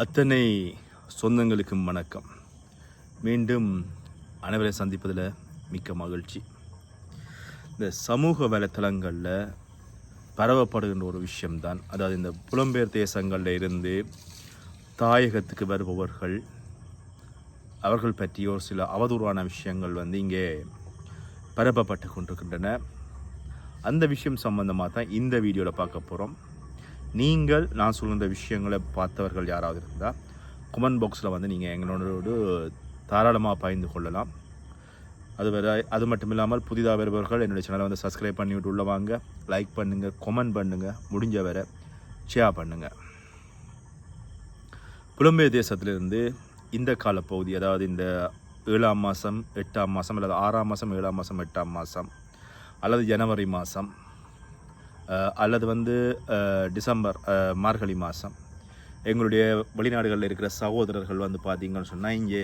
அத்தனை சொந்தங்களுக்கும் வணக்கம். மீண்டும் அனைவரை சந்திப்பதில் மிக்க மகிழ்ச்சி. இந்த சமூக வலைத்தளங்களில் பரவப்படுகின்ற ஒரு விஷயம்தான். அதாவது இந்த புலம்பெயர் தேசங்களில் இருந்து தாயகத்துக்கு வருபவர்கள் அவர்கள் பற்றிய ஒரு சில அவதூறான விஷயங்கள் வந்து இங்கே பரப்பப்பட்டு கொண்டிருக்கின்றன. அந்த விஷயம் சம்பந்தமாக தான் இந்த வீடியோவில் பார்க்க போகிறோம் நீங்கள் நான் சொல்கிற விஷயங்களை பார்த்தவர்கள் யாராவது இருந்தால் குமன் பாக்ஸில் வந்து நீங்கள் எங்களோடு தாராளமாக பகிர்ந்து கொள்ளலாம். அது வேற அது மட்டும் இல்லாமல் புதிதாக வருபவர்கள் என்னுடைய சேனலை வந்து சப்ஸ்கிரைப் பண்ணிவிட்டு உள்ள வாங்க. லைக் பண்ணுங்கள் கொமெண்ட் பண்ணுங்கள் முடிஞ்ச வரை ஷேர் பண்ணுங்கள் புலம்பெயர் தேசத்திலிருந்து இந்த காலப்பகுதி அதாவது இந்த ஏழாம் மாதம் எட்டாம் மாதம் அல்லது ஆறாம் மாதம் ஏழாம் மாதம் எட்டாம் மாதம் அல்லது ஜனவரி மாதம் அல்லது வந்து டிசம்பர் மார்கழி மாதம் எங்களுடைய வெளிநாடுகளில் இருக்கிற சகோதரர்கள் வந்து பார்த்தீங்கன்னு சொன்னால் இங்கே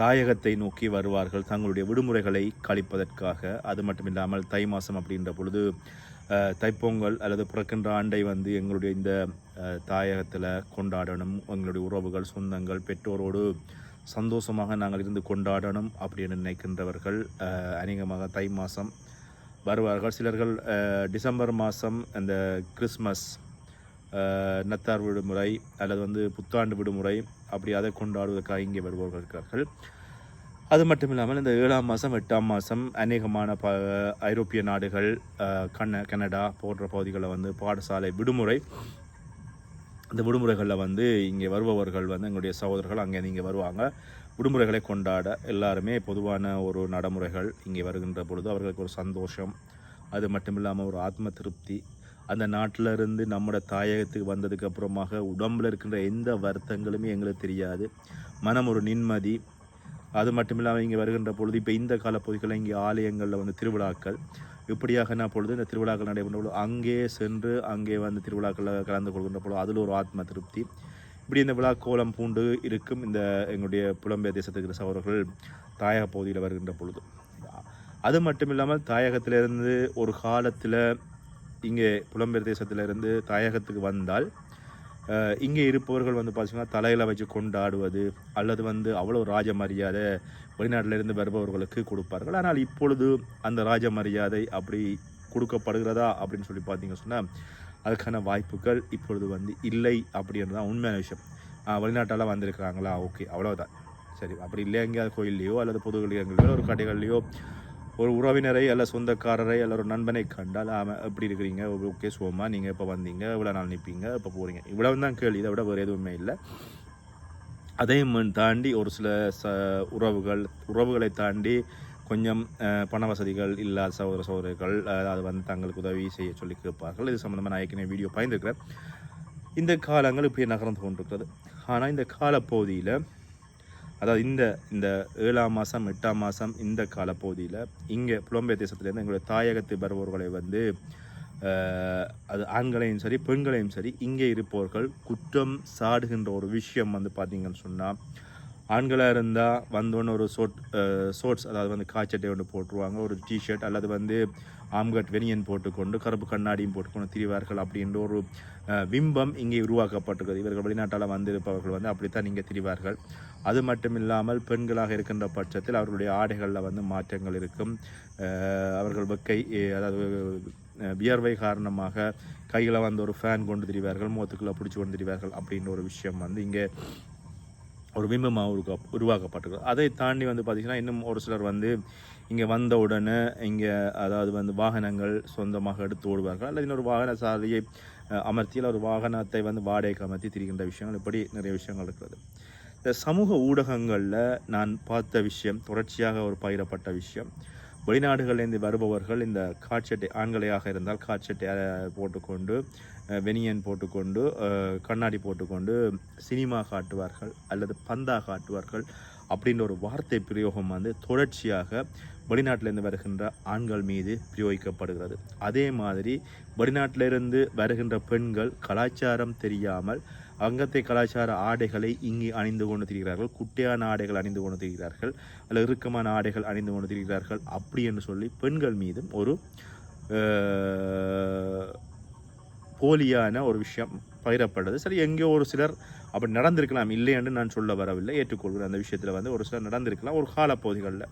தாயகத்தை நோக்கி வருவார்கள். தங்களுடைய விடுமுறைகளை கழிப்பதற்காக. அது மட்டும் இல்லாமல் தை மாதம் அப்படின்ற பொழுது தைப்பொங்கல் அல்லது பிறக்கின்ற ஆண்டை வந்து எங்களுடைய இந்த தாயகத்தில் கொண்டாடணும். எங்களுடைய உறவுகள் சொந்தங்கள் பெற்றோரோடு சந்தோஷமாக நாங்கள் இருந்து கொண்டாடணும் அப்படின்னு நினைக்கின்றவர்கள் அநேகமாக தை மாதம் வருவார்கள். சிலர்கள் டிசம்பர் மாதம் அந்த கிறிஸ்மஸ் நத்தார் விடுமுறை அல்லது வந்து புத்தாண்டு விடுமுறை அப்படி அதை கொண்டாடுவதற்காக இங்கே வருபவர்கள் இருக்கிறார்கள் அது மட்டும் இல்லாமல் இந்த ஏழாம் மாதம் எட்டாம் மாதம் அநேகமான ப ஐரோப்பிய நாடுகள் கன கனடா போன்ற பகுதிகளில் வந்து பாடசாலை விடுமுறை இந்த விடுமுறைகளில் வந்து இங்கே வருபவர்கள் வந்து எங்களுடைய சகோதரர்கள் அங்கே இங்கே வருவாங்க. விடுமுறைகளை கொண்டாட எல்லாருமே பொதுவான ஒரு நடைமுறைகள் இங்கே வருகின்ற பொழுது அவர்களுக்கு ஒரு சந்தோஷம் அது மட்டும் இல்லாமல் ஒரு ஆத்ம திருப்தி. அந்த நாட்டில் இருந்து நம்மளோட தாயகத்துக்கு வந்ததுக்கு அப்புறமாக உடம்புல இருக்கின்ற எந்த வருத்தங்களுமே எங்களுக்கு தெரியாது. மனம் ஒரு நிம்மதி. அது மட்டும் இல்லாமல் இங்கே வருகின்ற பொழுது இப்போ இந்த கால பகுதிகளில் இங்கே ஆலயங்களில் வந்து திருவிழாக்கள். இப்படியாக என்ன பொழுது இந்த திருவிழாக்கள் நடைபெறும் பொழுது அங்கே சென்று அங்கே வந்து திருவிழாக்களில் கலந்து கொள்கின்ற பொழுது அதில் ஒரு ஆத்ம திருப்தி. இப்படி இந்த விழா கோலம் பூண்டு இருக்கும் இந்த எங்களுடைய புலம்பெயர் தேசத்துக்கு இருக்கிற சகோதரர்கள் தாயக பகுதியில் வருகின்ற பொழுது. அது மட்டும் இல்லாமல் தாயகத்திலிருந்து ஒரு காலத்தில் இங்கே புலம்பெயர் தேசத்திலிருந்து தாயகத்துக்கு வந்தால் இங்கே இருப்பவர்கள் வந்து பார்த்திங்கன்னா தலையில் வச்சு கொண்டாடுவது அல்லது வந்து அவ்வளோ ராஜ மரியாதை வெளிநாட்டிலிருந்து வருபவர்களுக்கு கொடுப்பார்கள். ஆனால் இப்பொழுது அந்த ராஜ மரியாதை அப்படி கொடுக்கப்படுகிறதா அப்படின்னு சொல்லி பார்த்தீங்க சொன்னால் அதுக்கான வாய்ப்புகள் இப்பொழுது வந்து இல்லை அப்படின்றது தான் உண்மையான விஷயம். ஆஹ் வெளிநாட்டால் வந்திருக்கிறாங்களா? ஓகே அவ்வளோதான் சரி அப்படி இல்லை எங்கேயாவது கோயில்லையோ அல்லது பொது இடங்களிலோ ஒரு கடைகள்லையோ ஒரு உறவினரை அல்ல சொந்தக்காரரை அல்ல ஒரு நண்பனை கண்டால் ஆமாம் எப்படி இருக்கிறீங்க? ஓகே சோமா நீங்கள் இப்போ வந்தீங்க இவ்வளோ நாள் நிற்பீங்க இப்போ போகிறீங்க இவ்வளவு தான் கேள்வி இதை விட வேறு எதுவுமே இல்லை. அதையும் தாண்டி ஒரு சில ச உறவுகள் உறவுகளை தாண்டி கொஞ்சம் பண வசதிகள் இல்லாத சகோதர சகோதரிகள் அதாவது அது வந்து தங்களுக்கு உதவி செய்ய சொல்லி கேட்பார்கள். இது சம்மந்தமாக நான் ஏற்கனவே வீடியோ பயந்துருக்கிறேன் இந்த காலங்கள் இப்படி நகர்ந்து கொண்டிருக்கிறது. ஆனால் இந்த காலப்பகுதியில் அதாவது இந்த இந்த ஏழாம் மாதம் எட்டாம் மாதம் இந்த காலப்பகுதியில் இங்கே புலம்பெயர் தேசத்துலேருந்து எங்களுடைய தாயகத்து வருபவர்களை வந்து அது ஆண்களையும் சரி பெண்களையும் சரி இங்கே இருப்பவர்கள் குற்றம் சாடுகின்ற ஒரு விஷயம் வந்து பார்த்தீங்கன்னு சொன்னால் ஆண்களாக இருந்தால் வந்தோன்னு ஒரு சோட் ஷோர்ட்ஸ் அதாவது வந்து காய்ச்சட்டை ஒன்று போட்டுருவாங்க. ஒரு டிஷர்ட் அல்லது வந்து ஆம்கட் வெனியன் போட்டுக்கொண்டு கருப்பு கண்ணாடியும் போட்டுக்கொண்டு திரிவார்கள் அப்படின்ற ஒரு பிம்பம் இங்கே உருவாக்கப்பட்டிருக்கிறது. இவர்கள் வெளிநாட்டால் வந்திருப்பவர்கள் வந்து அப்படித்தான் இங்கே திரிவார்கள். அது மட்டும் இல்லாமல் பெண்களாக இருக்கின்ற பட்சத்தில் அவர்களுடைய ஆடைகளில் வந்து மாற்றங்கள் இருக்கும். அவர்கள் வெக்கை அதாவது வியர்வை காரணமாக கையில் வந்து ஒரு ஃபேன் கொண்டு திரிவார்கள் முகத்துக்குள்ளே பிடிச்சி கொண்டு திரிவார்கள் அப்படின்ற ஒரு விஷயம் வந்து இங்கே ஒரு பிம்பமாக உருவா உருவாக்கப்பட்டிருக்கு அதை தாண்டி வந்து பார்த்திங்கன்னா இன்னும் ஒரு சிலர் வந்து இங்கே வந்த உடனே இங்கே அதாவது வந்து வாகனங்கள் சொந்தமாக எடுத்து ஓடுவார்கள். அல்லது இன்னொரு வாகன சாலையை அஹ், ஒரு வாகனத்தை வந்து வாடகைக்கு அமர்த்தி திரிகின்ற விஷயங்கள் இப்படி நிறைய விஷயங்கள் இருக்கிறது. இந்த சமூக ஊடகங்களில் நான் பார்த்த விஷயம் தொடர்ச்சியாக ஒரு பகிரப்பட்ட விஷயம் வெளிநாடுகளிலிருந்து வருபவர்கள் இந்த காட்சட்டை ஆண்களையாக இருந்தால் காட்சட்டை போட்டுக்கொண்டு வெனியன் போட்டுக்கொண்டு கண்ணாடி போட்டுக்கொண்டு சினிமா காட்டுவார்கள் அல்லது பந்தா காட்டுவார்கள் அப்படின்ற ஒரு வார்த்தை பிரயோகம் வந்து தொடர்ச்சியாக வெளிநாட்டிலிருந்து வருகின்ற ஆண்கள் மீது பிரயோகிக்கப்படுகிறது. அதே மாதிரி வெளிநாட்டிலிருந்து வருகின்ற பெண்கள் கலாச்சாரம் தெரியாமல் அங்கத்தை கலாச்சார ஆடைகளை இங்கே அணிந்து கொண்டு திரிகிறார்கள் குட்டையான ஆடைகள் அணிந்து கொண்டு திரிகிறார்கள் அல்ல இறுக்கமான ஆடைகள் அணிந்து கொண்டு திரிகிறார்கள் அப்படி என்று சொல்லி பெண்கள் மீதும் ஒரு போலியான ஒரு விஷயம் பகிரப்பட்டது சரி எங்கேயோ ஒரு சிலர் அப்படி நடந்திருக்கலாம் இல்லை என்று நான் சொல்ல வரவில்லை. ஏற்றுக்கொள்கிறேன் அந்த விஷயத்தில் வந்து ஒரு சிலர் நடந்திருக்கலாம் ஒரு காலப்பகுதிகளில்.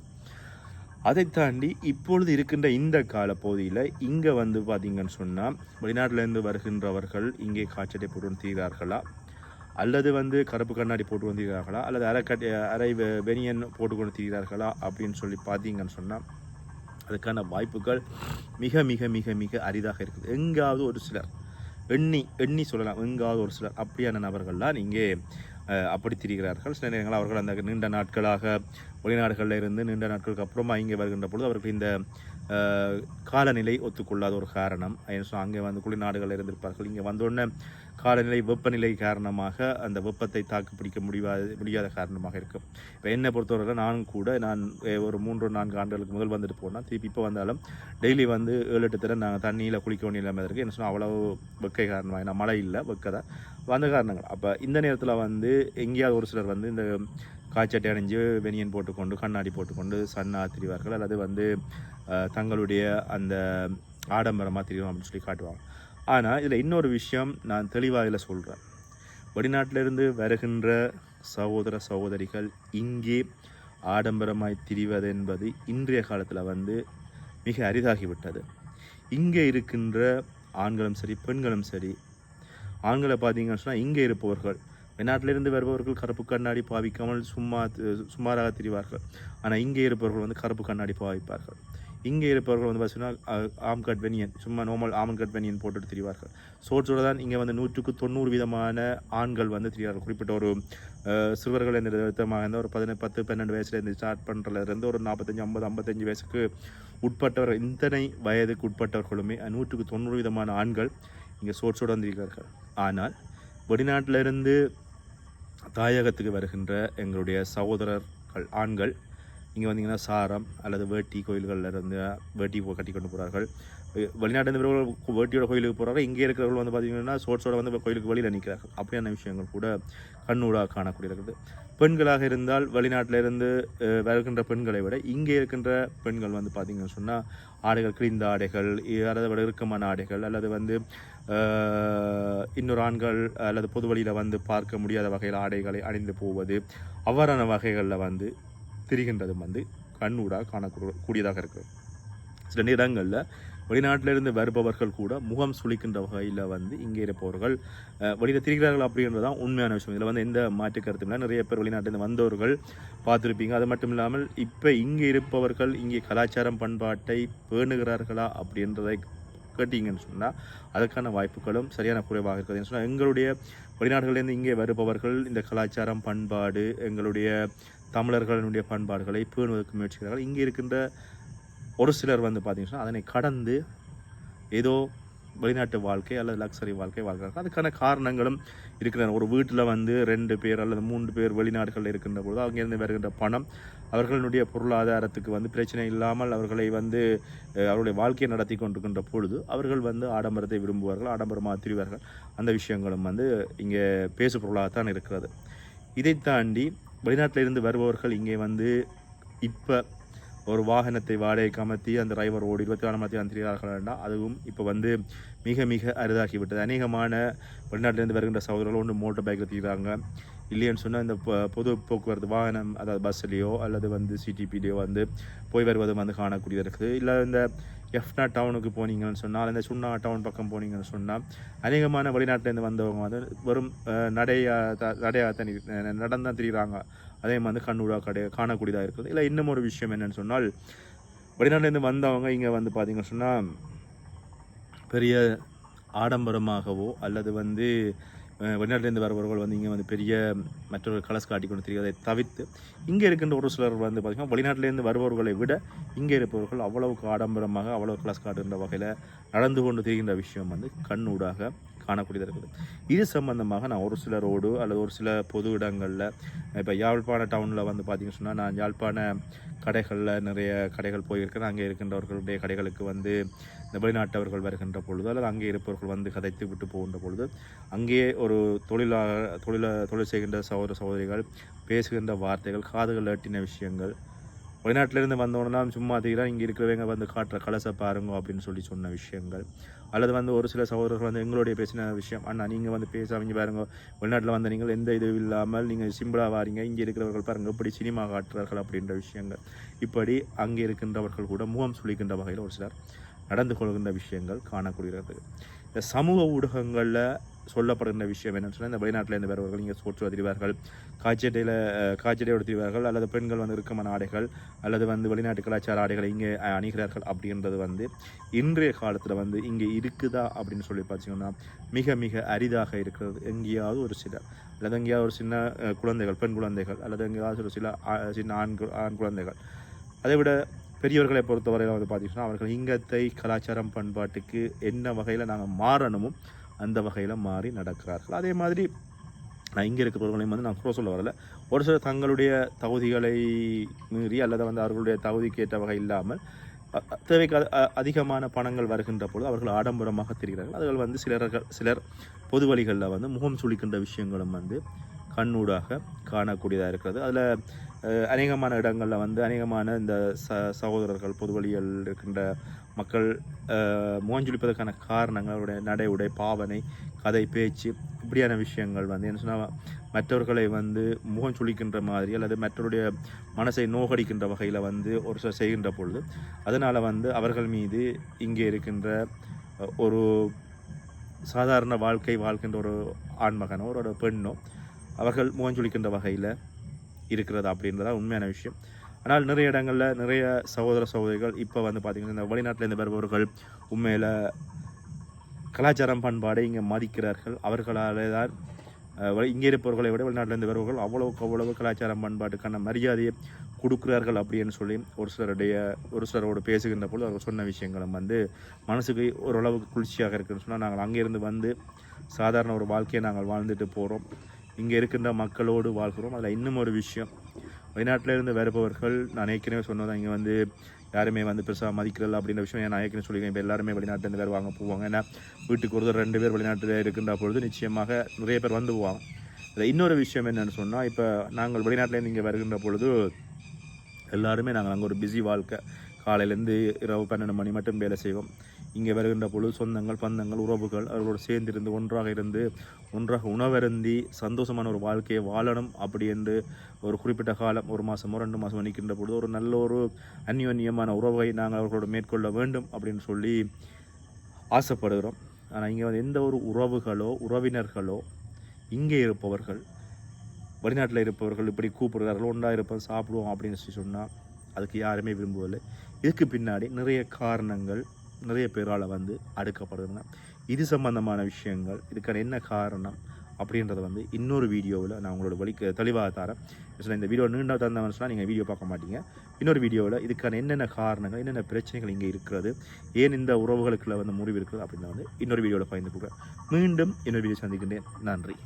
அதை தாண்டி இப்பொழுது இருக்கின்ற இந்த காலப்பகுதியில் இங்கே வந்து பார்த்தீங்கன்னு சொன்னால் வெளிநாட்டிலேருந்து வருகின்றவர்கள் இங்கே காய்ச்சலை போட்டு தீர்கிறார்களா அல்லது வந்து கருப்பு கண்ணாடி போட்டு வந்தீர்களா அல்லது அரைக்கட்டி அரை வெ- வெனியன் போட்டு கொண்டு தீர்கிறார்களா அப்படின்னு சொல்லி பார்த்தீங்கன்னு சொன்னால் அதுக்கான வாய்ப்புகள் மிக மிக மிக மிக அரிதாக இருக்குது. எங்காவது ஒரு சிலர் எண்ணி எண்ணி சொல்லலாம். எங்காவது ஒரு சிலர். அப்படியான நபர்கள்லாம் இங்கே அப்படி திரிகிறார்கள். சில நேரங்கள் அவர்கள் அந்த நீண்ட நாட்களாக வெளிநாடுகளில் இருந்து நீண்ட நாட்களுக்கு அப்புறமா இங்கே வருகின்ற பொழுது அவர்கள் இந்த காலநிலை ஒத்துக்கொள்ளாத ஒரு காரணம். ஏன்னு சொன்னால் அங்கே வந்து குளிர்நாடுகளில் இருந்திருப்பார்கள். இங்கே வந்தோடனே காலநிலை வெப்பநிலை காரணமாக அந்த வெப்பத்தை தாக்கு பிடிக்க முடியாத முடியாத காரணமாக இருக்கும். இப்போ என்னை பொறுத்தவரை நானும் கூட நான் ஒரு மூன்று நான்கு ஆண்டுகளுக்கு முதல் வந்துட்டு போனால் திருப்பி இப்போ வந்தாலும் டெய்லி வந்து ஏழு எட்டு தடவை நாங்கள் தண்ணியில் குளிக்க வேண்டிய இல்லாமல் இருக்குது என்ன சொன்னால் அவ்வளோ வெக்கை காரணமாக ஏன்னா மழை இல்லை வெக்கை தான். வந்த காரணங்கள். அப்போ இந்த நேரத்தில் வந்து எங்கேயாவது ஒரு சிலர் வந்து இந்த காய்ச்சட்டை அணிஞ்சு வெனியன் போட்டுக்கொண்டு கண்ணாடி போட்டுக்கொண்டு சன்னா திரிவார்கள் அல்லது வந்து தங்களுடைய அந்த ஆடம்பரமாக திரிவோம் அப்படின்னு சொல்லி காட்டுவாங்க. ஆனால் இதில் இன்னொரு விஷயம் நான் தெளிவாக இதில் சொல்கிறேன் வெளிநாட்டிலிருந்து வருகின்ற சகோதர சகோதரிகள் இங்கே ஆடம்பரமாய் திரிவது என்பது இன்றைய காலத்தில் வந்து மிக அரிதாகிவிட்டது. இங்கே இருக்கின்ற ஆண்களும் சரி பெண்களும் சரி ஆண்களை பார்த்தீங்கன்னு சொன்னால் இங்கே இருப்பவர்கள் வெளிநாட்டிலிருந்து வருபவர்கள் கருப்பு கண்ணாடி பாவிக்காமல் சும்மா சுமாராக திரிவார்கள். ஆனால் இங்கே இருப்பவர்கள் வந்து கருப்பு கண்ணாடி பாவிப்பார்கள். இங்கே இருப்பவர்கள் வந்து பார்த்தீங்கன்னா ஆம் கட் வெனியன் சும்மா நார்மல் ஆமன் கட் வெனியன் போட்டுட்டு திரிவார்கள். சோர்ஸோட தான் இங்கே வந்து நூற்றுக்கு தொண்ணூறு விதமான ஆண்கள் வந்து திரிவார்கள். குறிப்பிட்ட ஒரு சிறுவர்கள் என்ற விதமாக இருந்தால் ஒரு பதினெட்டு பத்து பன்னெண்டு வயசுலேருந்து ஸ்டார்ட் பண்ணுறதுலேருந்து ஒரு நாற்பத்தஞ்சு ஐம்பது ஐம்பத்தஞ்சு வயசுக்கு உட்பட்டவர் இத்தனை வயதுக்கு உட்பட்டவர்களுமே நூற்றுக்கு தொண்ணூறு விதமான ஆண்கள் இங்கே சோர்ஸோடு வந்திருக்கிறார்கள் ஆனால் வெளிநாட்டிலிருந்து தாயகத்துக்கு வருகின்ற எங்களுடைய சகோதரர்கள் ஆண்கள் இங்கே வந்தீங்கன்னா சாரம் அல்லது வேட்டி கோயில்களில் இருந்து வேட்டி கட்டி கொண்டு போகிறார்கள். வெளிநாட்டு இருந்தவர்கள் வேட்டியோட கோயிலுக்கு போகிறாங்க இங்கே இருக்கிறவர்கள் வந்து பார்த்திங்கன்னா சோர்ஸோட வந்து கோயிலுக்கு வெளியில் நிற்கிறார்கள். அப்படியான விஷயங்கள் கூட கண்ணூடாக காணக்கூடியிருக்குது பெண்களாக இருந்தால் வெளிநாட்டில் இருந்து வருகின்ற பெண்களை விட இங்கே இருக்கின்ற பெண்கள் வந்து பார்த்திங்கன்னு சொன்னால் ஆடைகள் கிழிந்த ஆடைகள் இ- அல்லது விட இறுக்கமான ஆடைகள் அல்லது வந்து இன்னொரு ஆண்கள் அல்லது பொது வழியில் வந்து பார்க்க முடியாத வகையில் ஆடைகளை அணிந்து போவது அவ்வாறான வகைகளில் வந்து திரிகின்றதும் வந்து கண்ணூடாக காணக்கூடியதாக இருக்குது சில நேரங்களில் வெளிநாட்டிலிருந்து வருபவர்கள் கூட முகம் சுளிக்கின்ற வகையில் வந்து இங்கே இருப்பவர்கள் வெளியில் திரிகிறார்கள் அப்படின்றது தான் உண்மையான விஷயம். இதில் வந்து எந்த மாற்று கருத்தும் இல்லை. நிறைய பேர் வெளிநாட்டிலிருந்து வந்தவர்கள் பார்த்துருப்பீங்க. அது மட்டும் இல்லாமல் இப்போ இங்கே இருப்பவர்கள் இங்கே கலாச்சாரம் பண்பாட்டை பேணுகிறார்களா அப்படின்றதை கேட்டீங்கன்னு சொன்னால் அதற்கான வாய்ப்புகளும் சரியான குறைவாக இருக்குது. சொன்னால் எங்களுடைய வெளிநாடுகளிலிருந்து இங்கே வருபவர்கள் இந்த கலாச்சாரம் பண்பாடு எங்களுடைய தமிழர்களுடைய பண்பாடுகளை பேணுவதற்கு முயற்சிக்கிறார்கள். இங்கே இருக்கின்ற ஒரு சிலர் வந்து பார்த்தீங்கன்னா அதனை கடந்து ஏதோ வெளிநாட்டு வாழ்க்கை அல்லது லக்ஸரி வாழ்க்கை வாழ்கிறார்கள். அதுக்கான காரணங்களும் இருக்கிற ஒரு வீட்டில் வந்து ரெண்டு பேர் அல்லது மூன்று பேர் வெளிநாடுகளில் இருக்கின்ற பொழுது அங்கேருந்து வருகின்ற பணம் அவர்களுடைய பொருளாதாரத்துக்கு வந்து பிரச்சனை இல்லாமல் அவர்களை வந்து அவருடைய வாழ்க்கையை நடத்தி கொண்டிருக்கின்ற பொழுது அவர்கள் வந்து ஆடம்பரத்தை விரும்புவார்கள் ஆடம்பரமாக திரிவார்கள். அந்த விஷயங்களும் வந்து இங்கே பேசு பொருளாகத்தான் இருக்கிறது. இதை தாண்டி வெளிநாட்டிலிருந்து வருபவர்கள் இங்கே வந்து இப்போ ஒரு வாகனத்தை வாடகைக்கு அமர்த்தி அந்த டிரைவர் ஓடி இருபத்தி நாலு மணி நேரம் அதுவும் இப்போ வந்து மிக மிக அரிதாகிவிட்டது. அநேகமான வெளிநாட்டிலிருந்து வருகின்ற சகோதரர்கள் ஒன்று மோட்டர் பைக்கில் தீர்றாங்க இல்லைன்னு சொன்னால் இந்த பொது போக்குவரத்து வாகனம் அதாவது பஸ்ஸுலேயோ அல்லது வந்து சிடிபிலேயோ வந்து போய் வருவதும் வந்து காணக்கூடியது இருக்குது. இல்லை இந்த எஃப்னா டவுனுக்கு போனீங்கன்னு சொன்னால் இந்த சுண்ணா டவுன் பக்கம் போனீங்கன்னு சொன்னால் அநேகமான வெளிநாட்டிலேருந்து வந்தவங்க வந்து வெறும் நடையா த- நடையா தனி நடந்தான் திரிகிறாங்க அதே மாதிரி கண்ணூடா கடை காணக்கூடியதாக இருக்குது. இல்லை இன்னும் ஒரு விஷயம் என்னென்னு சொன்னால் வெளிநாட்டிலேருந்து வந்தவங்க இங்கே வந்து பார்த்தீங்கன்னு சொன்னால் பெரிய ஆடம்பரமாகவோ அல்லது வந்து வெளிநாட்டிலேருந்து வருபவர்கள் வந்து இங்கே வந்து பெரிய மற்றொரு கலஸ் காட்டி கொண்டு தெரிவதை தவிர்த்து இங்கே இருக்கின்ற ஒரு சிலர் வந்து பார்த்திங்கன்னா வெளிநாட்டிலேருந்து வருபவர்களை விட இங்கே இருப்பவர்கள் அவ்வளவுக்கு ஆடம்பரமாக அவ்வளவு கலஸ் காட்டுகின்ற வகையில் நடந்து கொண்டு தெரிகின்ற விஷயம் வந்து கண்ணூடாக காணக்கூடியதாக இருக்குது. இது சம்பந்தமாக நான் ஒரு சில ரோடு அல்லது ஒரு சில பொது இடங்களில் இப்போ யாழ்ப்பாண டவுனில் வந்து பார்த்தீங்கன்னு சொன்னால் நான் யாழ்ப்பாண கடைகளில் நிறைய கடைகள் போயிருக்கிறேன் அங்கே இருக்கின்றவர்களுடைய கடைகளுக்கு வந்து இந்த வெளிநாட்டவர்கள் வருகின்ற பொழுது அல்லது அங்கே இருப்பவர்கள் வந்து கதைத்து விட்டு போகின்ற பொழுது அங்கேயே ஒரு தொழிலாளர் தொழில தொழில் செய்கின்ற சகோதர சகோதரிகள் பேசுகின்ற வார்த்தைகள் காதுகள் எட்டின விஷயங்கள் வெளிநாட்டிலேருந்து வந்தோன்னா சும்மா தீரா இங்கே இருக்கிறவங்க வந்து காட்டுற கலசை பாருங்க அப்படின்னு சொல்லி சொன்ன விஷயங்கள் அல்லது வந்து ஒரு சில சகோதரர்கள் வந்து எங்களுடைய பேசின விஷயம் அண்ணா நீங்கள் வந்து பேச அவங்க பாருங்க. வெளிநாட்டில் வந்த நீங்கள் எந்த இதுவும் இல்லாமல் நீங்கள் சிம்பிளாக வாரீங்க. இங்கே இருக்கிறவர்கள் பாருங்க இப்படி சினிமா காட்டுறார்கள் அப்படின்ற விஷயங்கள். இப்படி அங்கே இருக்கின்றவர்கள் கூட முகம் சுழிக்கின்ற வகையில் ஒரு சிலர் நடந்து கொள்கின்ற விஷயங்கள் காணக்கூடியது இந்த சமூக ஊடகங்களில் சொல்லப்படுகின்ற விஷயம் என்னென்னு சொன்னால் இந்த வெளிநாட்டிலேருந்து வருவார்கள் இங்கே சோற்று திரிவார்கள் காய்ச்சட்டையில் காய்ச்சட்டையோடு திரிவார்கள் அல்லது பெண்கள் வந்து இறுக்கமான ஆடைகள் அல்லது வந்து வெளிநாட்டு கலாச்சார ஆடைகளை இங்கே அணிகிறார்கள் அப்படின்றது வந்து இன்றைய காலத்தில் வந்து இங்கே இருக்குதா அப்படின்னு சொல்லி பார்த்தீங்கன்னா மிக மிக அரிதாக இருக்கிறது. எங்கேயாவது ஒரு சிலர் அல்லது எங்கேயாவது ஒரு சின்ன குழந்தைகள் பெண் குழந்தைகள் அல்லது எங்கேயாவது ஒரு சில சின்ன ஆண் ஆண் குழந்தைகள். அதை விட பெரியவர்களை பொறுத்தவரையில் வந்து பார்த்தீங்கன்னா அவர்கள் இங்கத்தை கலாச்சாரம் பண்பாட்டுக்கு என்ன வகையில் நாங்கள் மாறணுமோ அந்த வகையில் மாறி நடக்கிறார்கள். அதே மாதிரி நான் இங்கே இருக்கிறவர்களையும் வந்து நான் குறை சொல்ல வரல. ஒரு சிலர் தங்களுடைய தகுதிகளை மீறி அல்லது வந்து அவர்களுடைய தகுதிக்கு ஏற்ற வகை இல்லாமல் தேவைக்கு அதிகமான பணங்கள் வருகின்ற பொழுது அவர்கள் ஆடம்பரமாக தெரிகிறார்கள். அதுகள் வந்து சிலர்கள் சிலர் பொது வழிகளில் வந்து முகம் சுளிக்கின்ற விஷயங்களும் வந்து கண்ணூடாக காணக்கூடியதாக இருக்கிறது. அதில் அநேகமான இடங்களில் வந்து அநேகமான இந்த ச சகோதரர்கள் பொதுவழியில் இருக்கின்ற மக்கள் அஹ், காரணங்கள் அவருடைய நடை உடை பாவனை கதை பேச்சு இப்படியான விஷயங்கள் வந்து என்ன சொன்னால் மற்றவர்களை வந்து முகம் சுழிக்கின்ற மாதிரி அல்லது மற்றவருடைய மனசை நோகடிக்கின்ற வகையில் வந்து ஒரு சிலர் செய்கின்ற பொழுது அதனால் வந்து அவர்கள் மீது இங்கே இருக்கின்ற ஒரு சாதாரண வாழ்க்கை வாழ்கின்ற ஒரு ஆண்மகனோ ஒரு பெண்ணோ அவர்கள் முகஞ்சுளிக்கின்ற வகையில் இருக்கிறது அப்படின்றதா உண்மையான விஷயம். ஆனால் நிறைய இடங்களில் நிறைய சகோதர சகோதரிகள் இப்போ வந்து பார்த்திங்கன்னா இந்த வெளிநாட்டிலேருந்து வருபவர்கள் உண்மையில் கலாச்சாரம் பண்பாடை இங்கே மதிக்கிறார்கள். அவர்களாலே தான் இங்கே இருப்பவர்களை விட வெளிநாட்டிலேருந்து வருபவர்கள் அவ்வளவுக்கு அவ்வளவு கலாச்சாரம் பண்பாட்டுக்கான மரியாதையை கொடுக்குறார்கள் அப்படின்னு சொல்லி ஒரு சிலருடைய ஒரு சிலரோடு பேசுகின்ற பொழுது அவர்கள் சொன்ன விஷயங்களும் வந்து மனசுக்கு ஓரளவுக்கு குளிர்ச்சியாக இருக்குன்னு சொன்னால் நாங்கள் அங்கேருந்து வந்து சாதாரண ஒரு வாழ்க்கையை நாங்கள் வாழ்ந்துட்டு போகிறோம் இங்கே இருக்கின்ற மக்களோடு வாழ்கிறோம். அதில் இன்னும் ஒரு விஷயம். வெளிநாட்டிலேருந்து வருபவர்கள் நான் ஏற்கனவே சொன்னதான் இங்கே வந்து யாருமே வந்து பெருசாக மதிக்கிறல அப்படின்ற விஷயம் நான் ஏற்கனவே சொல்லியிருக்கேன் இப்போ எல்லாருமே வெளிநாட்டிலேருந்து வருவாங்க போவாங்க. ஏன்னா வீட்டுக்கு ஒரு ரெண்டு பேர் வெளிநாட்டில் இருக்கின்ற பொழுது நிச்சயமாக நிறைய பேர் வந்து போவாங்க. அதில் இன்னொரு விஷயம் என்னென்னு சொன்னால் இப்போ நாங்கள் வெளிநாட்டிலேருந்து இங்கே வருகின்ற பொழுது எல்லாருமே நாங்கள் அங்கே ஒரு பிஸி வாழ்க்கை. காலையிலேருந்து இரவு பன்னெண்டு மணி மட்டும் வேலை செய்வோம். இங்கே வருகின்ற பொழுது சொந்தங்கள் பந்தங்கள் உறவுகள் அவர்களோடு சேர்ந்திருந்து ஒன்றாக இருந்து ஒன்றாக உணவருந்தி சந்தோஷமான ஒரு வாழ்க்கையை வாழணும் அப்படி என்று ஒரு குறிப்பிட்ட காலம் ஒரு மாதமோ ரெண்டு மாதமோ நிற்கின்ற பொழுது ஒரு நல்ல ஒரு அந்யோன்யமான உறவை நாங்கள் அவர்களோடு மேற்கொள்ள வேண்டும் அப்படின்னு சொல்லி ஆசைப்படுகிறோம். ஆனால் இங்கே வந்து எந்த ஒரு உறவுகளோ உறவினர்களோ இங்கே இருப்பவர்கள் வெளிநாட்டில் இருப்பவர்கள் இப்படி கூப்பிடுறார்கள் ஒன்றா இருப்போம் சாப்பிடுவோம் அப்படின்னு சொல்லி சொன்னால் அதுக்கு யாருமே விரும்புவதில்லை இதுக்கு பின்னாடி நிறைய காரணங்கள் நிறைய பேரால் வந்து அடுக்கப்படுதுங்க இது சம்பந்தமான விஷயங்கள் இதுக்கான என்ன காரணம் அப்படின்றத வந்து இன்னொரு வீடியோவில் நான் உங்களோட வழிக்கு தெளிவாக தரேன். இந்த வீடியோ நீண்ட தந்தவன் சொன்னால் நீங்கள் வீடியோ பார்க்க மாட்டீங்க. இன்னொரு வீடியோவில் இதுக்கான என்னென்ன காரணங்கள் என்னென்ன பிரச்சனைகள் இங்கே இருக்கிறது ஏன் இந்த உறவுகளுக்குள்ள வந்து முறிவு இருக்குது அப்படின்னு வந்து இன்னொரு வீடியோவில் பயந்து கொடுக்குறேன் மீண்டும் இன்னொரு வீடியோ சந்திக்கின்றேன். நன்றி.